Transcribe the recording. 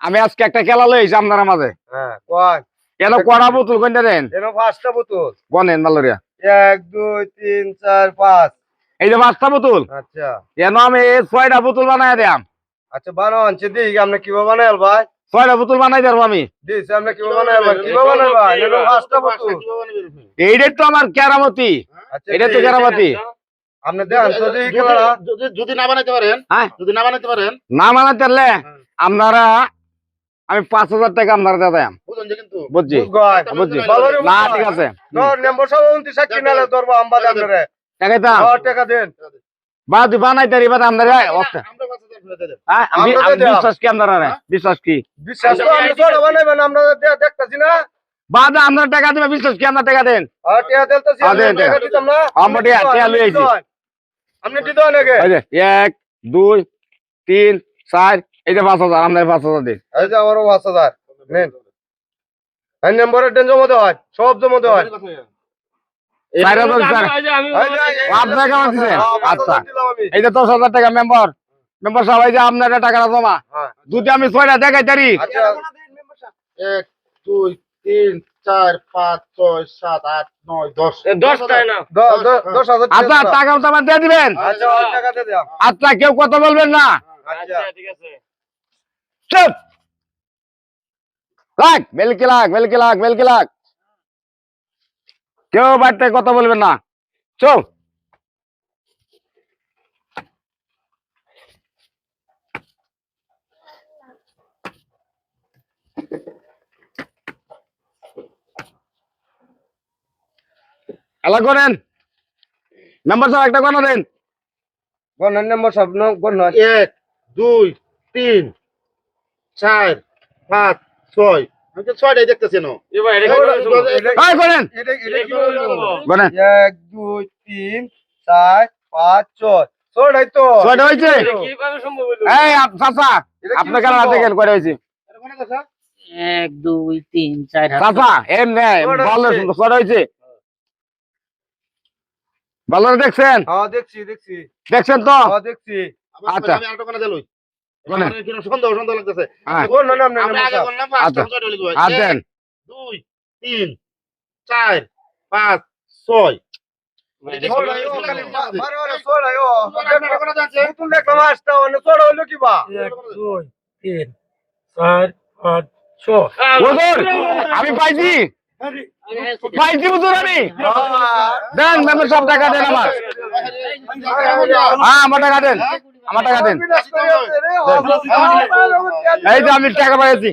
আমি আজকে একটা খেলা লইছি আপনার মাঝে। হ্যাঁ কয়? কেন কড়া বোতল কোনটা দেন? পাঁচটা বোতল। গনেন মালরিয়া। এক দুই তিন চার পাঁচ। এই যে পাঁচটা বোতল? আচ্ছা। কেন আমি ছয়টা বোতল বানাই দিলাম আচ্ছা বানাও আনছে দিই আপনি কীভাবে বানাই ভাই? ছয়টা বোতল বানাই দেবো আমি। এইটাই তো আমার কেরামতি। আচ্ছা এটা তো কেরামতি। আপনি দেন তো দিই খেলাটা। যদি না বানাইতে পারেন হ্যাঁ। যদি না বানাইতে পারেন। না বানাতে পারলে আপনারা আমি পাঁচ হাজার টাকা আপনারা দিতাম বুঝুন যে কিন্তু বুঝছি? বুঝছি? না ঠিক আছে। বা তুই বানাই তারি আপনারা হ্যাঁ। বিশ্বাস কি আপনারা? বিশ্বাস কি? বিশ্বাস তো আপনি ছোট বানাইবেন আমরা দে- দেখতাছি না। বাদ আপনার টাকা দিবে বিশ্বাস কি আপনার টাকা দেন? আর টিয়া দেলতাছি হ্যাঁ, না। যে এক দুই তিন চার পাঁচ হাজার আপনার পাঁচ হাজার দিন। এই যে আমারও পাঁচ হাজার। নেন। এই নম্বরের ডেন জমা দেওয়া হয় সব জমা দেওয়া হয়। চার হাজার স্যার এই যে, এই যে, আপনার কেমন দিচ্ছেন হ্যাঁ, পাঁচ আচ্ছা। হাজার দিলাম আমি। দশ হাজার টাকা মেম্বার মেম্বার সবাই যে আপনার টাকাটা জমা। হ্যাঁ, যদি আমি ছয়টা দেখাই তারি। আচ্ছা। এক দুই তিন চার পাঁচ ছয় সাত আট নয় দশ। দশ হাজার। আচ্ছা টাকা আমার দিয়ে দিবেন? আচ্ছা। আচ্ছা কেউ কথা বলবেন না? আচ্ছা ঠিক আছে। চুপ। লাগ বেলকি লাগ বেলকি লাগ বেলকি লাগ কেউ বাড়িতে কথা বলবেন না। চুপ। এলা করেন মেম্বার সাহেব একটা কথা দেন। গণের নম্বর সব গণ। এক দুই তিন। চার পাঁচ ছয়। আমি তো ছয়টাই দেখতেছি না এক দুই তিন চার পাঁচ ছয়। ছয়টাই তো। ছয়টা হয়েছে? এই চাচা আপনার? হাতে গেল? এক দুই তিন চার চাচা এম হয়েছে। ছয়টা হয়েছে। ভালো দেখছেন? হ্যাঁ দেখছি দেখছি। দেখছেন তো? হ্যাঁ দেখছি। আচ্ছা। আমি দিলই। সন্দেহ সন্দেহ লাগতেছে হ্যাঁ আচ্ছা। দুই তিন চার পাঁচ ছয় আমি পাইছি পাইছি হুজুর আমি দেন মেম্বার সব টাকা দেন আমার হ্যাঁ আমার টাকা দেন আমার টাকা দেন। এই যে আমি টাকা পাইছি।